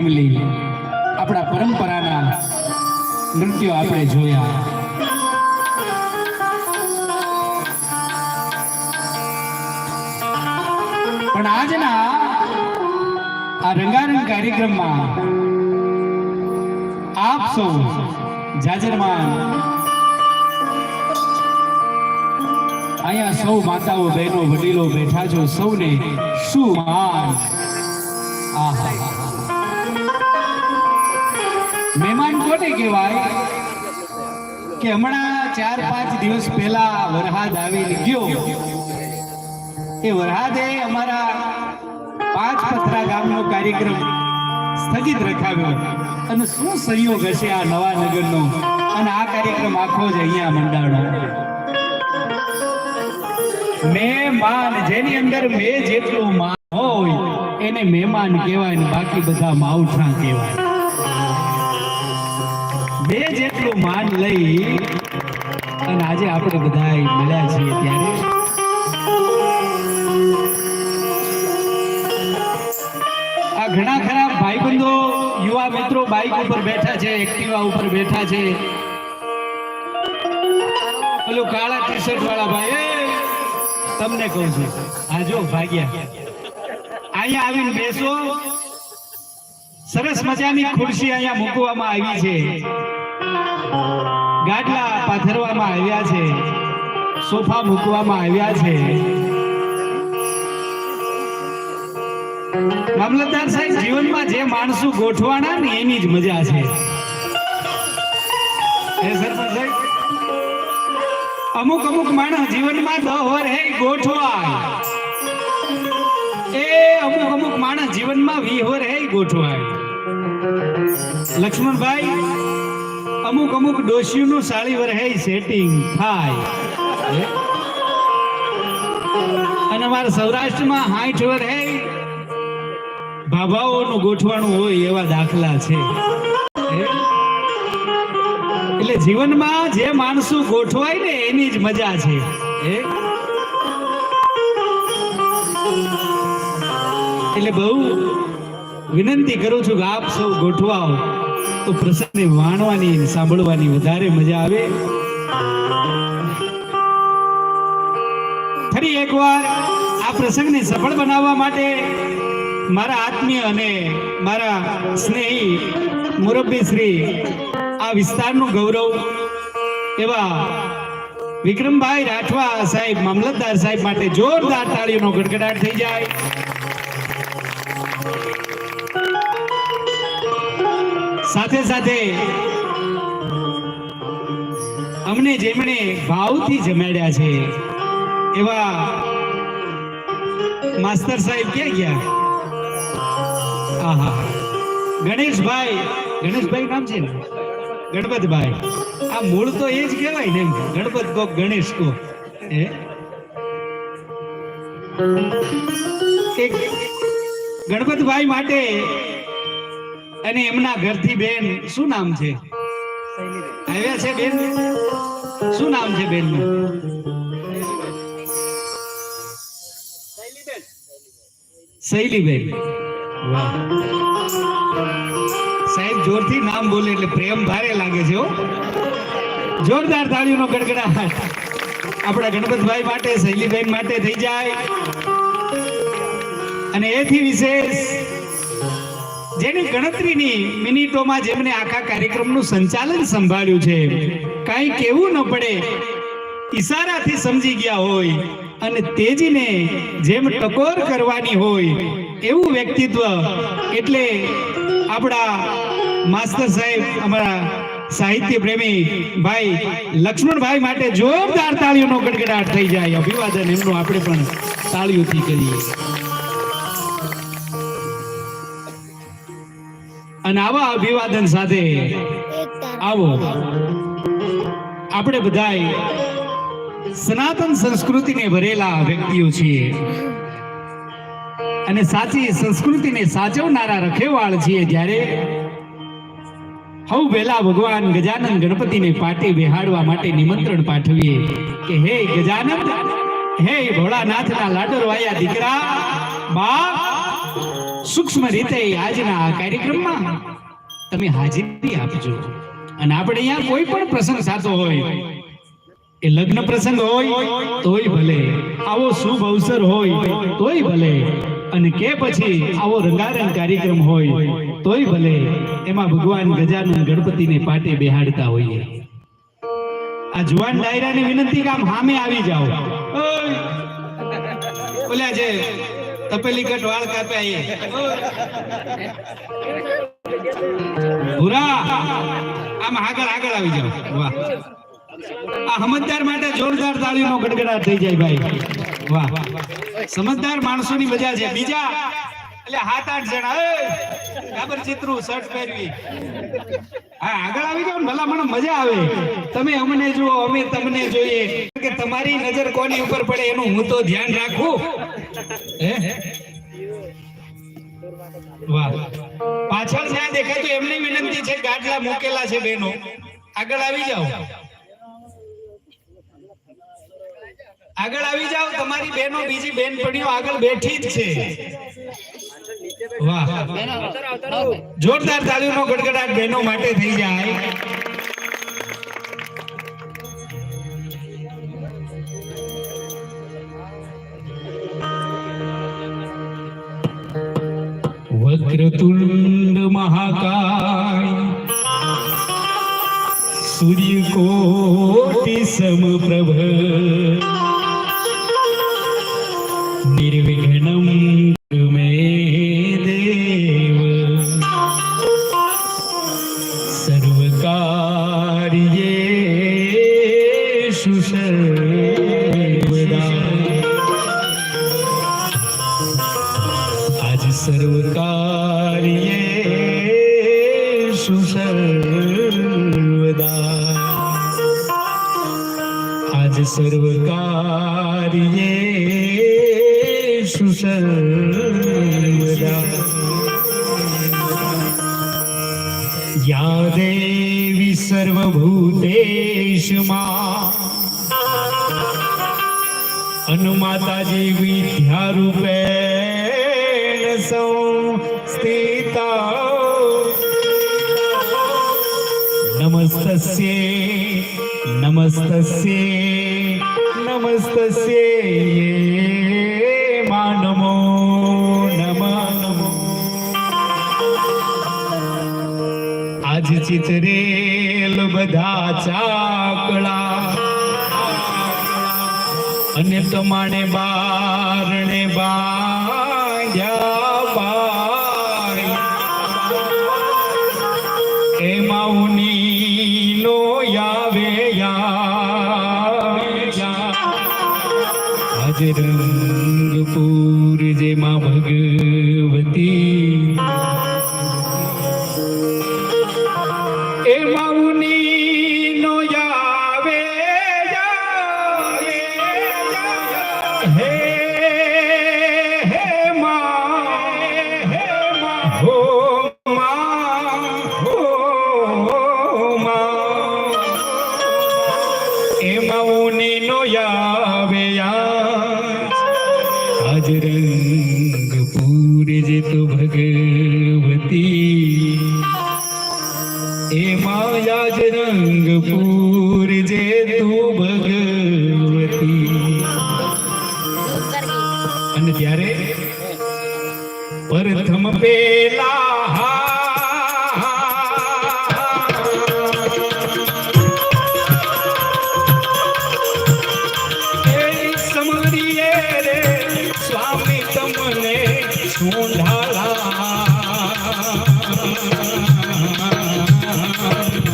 Family, આપણા પરંપરાના નૃત્યો આપણે જોયા. પણ આજના આ રંગારંગ કાર્યક્રમમાં આપ સૌ જાજરમાન. અહીંયા સૌ માતાઓ, બહેનો, વડીલો બેઠા છો, સૌને શું માન આહા મહેમાન કોને કહેવાય? કે હમણાં ચાર, પાંચ દિવસ પહેલા વરહાદ આવી ગયો. એ વરહાદે અમારા પાંચ પથરા ગામનો કાર્યક્રમ સ્થગિત રખાવ્યો અને શું સંયોગ હશે આ નવા નગરનો? અને આ કાર્યક્રમ આખો જ અહીંયા મંડાણો મહેમાન, જેની અંદર મેં જેટલું માન હોય, એને મહેમાન કહેવાય ને બાકી બધા માવઠા કહેવાય. બે જેટલું માન લઈ અને આજે આપણે બધા મળ્યા છીએ ત્યારે. આ ઘણા ખરા ભાઈબંધો યુવા મિત્રો બાઇક ઉપર બેઠા છે, એક્ટિવા ઉપર બેઠા છે. પેલું કાળા ટી શર્ટ વાળા ભાઈ તમને કહું છું, આ જો ભાગ્યા. અહીંયા આવીને બેસો. સરસ મજાની ખુરશી અહીંયા મૂકવામાં આવી છે. ગાડલા પાથરવામાં આવ્યા છે. સોફા મૂકવામાં આવ્યા છે. મામલતદાર સાહેબ, જીવનમાં જે માણસો ગોઠવાના ને એની જ મજા છે. અમુક અમુક માણસ જીવનમાં દહ વર હે ગોઠવા એ અમુક અમુક માણસ જીવનમાં વિહોર હે ગોઠવાય. લક્ષ્મણભાઈ અમુક અમુક ડોશીનું સાળી વરહે સેટિંગ થાય. અને અમારા સૌરાષ્ટ્રમાં હાઠ વરહે ભાભાઓનું ગોઠવાણું હોય એવા દાખલા છે. એટલે જીવનમાં જે માણસો ગોઠવાય ને એની જ મજા છે. એટલે બહુ વિનંતી કરું છું કે આપ સૌ ગોઠવાઓ. તો પ્રસંગને વાણવાની સાંભળવાની વધારે મજા આવે. ફરી એકવાર આ પ્રસંગને સફળ બનાવવા માટે મારા આત્મીય અને મારા સ્નેહી મુરબ્બી શ્રી આ વિસ્તારનું ગૌરવ એવા વિક્રમભાઈ રાઠવા સાહેબ, મામલતદાર સાહેબ માટે જોરદાર તાળીઓનો ગડગડાટ થઈ જાય. સાથે સાથે અમને જેમણે ભાવથી જમાડ્યા છે, એવા માસ્તર સાહેબ ક્યાં ગયા? આહા. ગણેશભાઈ ગણેશભાઈ નામ છે ને? ગણપતભાઈ. આ મૂળ તો એ જ કહેવાય ને ગણપત કો ગણેશ કો. હે? ગણપતભાઈ માટે અને એમના ઘરથી બેન, શું નામ છે? આવ્યા છે બેન? શું નામ છે બેન શૈલીબેન. વાહ. સાહેબ, જોરથી નામ બોલે એટલે પ્રેમ ભારે લાગે છે હો. જોરદાર તાળીઓનો ગડગડાટ. આપણા ગણપતભાઈ માટે, શૈલીબેન માટે થઈ જાય. અને એથી વિશેષ જેની ગણતરીની મિનિટોમાં જેમને આખા કાર્યક્રમનું સંચાલન સંભાળ્યું છે, કાંઈ કેવું ન પડે. ઈશારાથી સમજી ગયા હોય અને તેજીને જેમ ટકોર કરવાની હોય એવું વ્યક્તિત્વ એટલે આપણા માસ્ટર સાહેબ, અમારા સાહિત્ય પ્રેમી ભાઈ લક્ષ્મણભાઈ માટે જોરદાર તાળીઓનો ગડગડાટ થઈ જાય. અભિવાદન એમનું આપણે પણ તાળીઓથી કરીએ. અને આવા અભિવાદન સાથે આવો. આપણે બધાય સનાતન સંસ્કૃતિને ભરેલા વ્યક્તિઓ છીએ. અને સાચી સંસ્કૃતિને સાચવનારા રખેવાળ છીએ જ્યારે હવ વેલા ભગવાન ગજાનંદ ગણપતિને પાટે બેહાડવા માટે નિમંત્રણ પાઠવીએ કે, હે ગજાનંદ હે ભોળાનાથના લાડરવાયા દીકરા બાપ સૂક્ષ્મ રીતે આજના કાર્યક્રમમાં તમે હાજરી આપજો. અને આપણે અહીંયા કોઈ પણ પ્રસંગ થતો હોય, એ લગ્ન પ્રસંગ હોય, તોય ભલે. આવો શુભ અવસર હોય, તોય ભલે. અને કે પછી આવો રંગારંગ કાર્યક્રમ હોય, તોય ભલે. એમાં ભગવાન ગજાનંદ ગણપતિને પાટે બેહાડતા હોઈએ. આ જુવાન ડાયરાની વિનંતી કે આમ સામે આવી જાઓ. બોલ્યા જે તપેલી કટ વાળ કાપે એ ભૂરા, આમ આગળ આગળ આવી જાઓ. વાહ. આ સમજદાર માટે જોરદાર તાળીનો ગડગડાટ થઈ જાય ભાઈ. વાહ. સમજદાર માણસોની મજા છે. બીજા, એટલે હાથ આઠ જણા. એ કાબર ચિત્રું, શર્ટ પહેરવી. હા, આગળ આવી ને, ભલા મને મજા આવે. તમે અમને જુઓ, અમે તમને જોઈએ. કે તમારી નજર કોની ઉપર પડે એનું હું તો ધ્યાન રાખું. વાહ. પાછળ જ્યાં દેખાય તો એમની વિનંતી છે ગાડલા મૂકેલા છે બેનો. આગળ આવી જાઓ. આગળ આવી જાઓ તમારી બહેનો બીજી બેનપણીઓ આગળ બેઠી જ છે. વાહ. જોરદાર તાળીઓનો ગડગડાટ બહેનો માટે થઈ જાય. વક્રતુંડ મહાકાય સૂર્યકોટિ સમપ્રભ સર્વકાર્યેષુ સર્વદા આજ સર્વકાર્યેષુ સર્વદા યા દેવી સર્વભૂતેષુ માં અનુમાતાજી વિદ્યા રૂપેણ સંસ્થિતા નમસ્તસ્યે નમસ્તસ્યે નમસ્તસ્યે મા નમો નમઃ નમો આજ ચિતરેલ બધા ચાકડા અને તમાણે આજ રંગપુર જેમાં ભગવતી ભગવતી એ માયા જ રંગ જે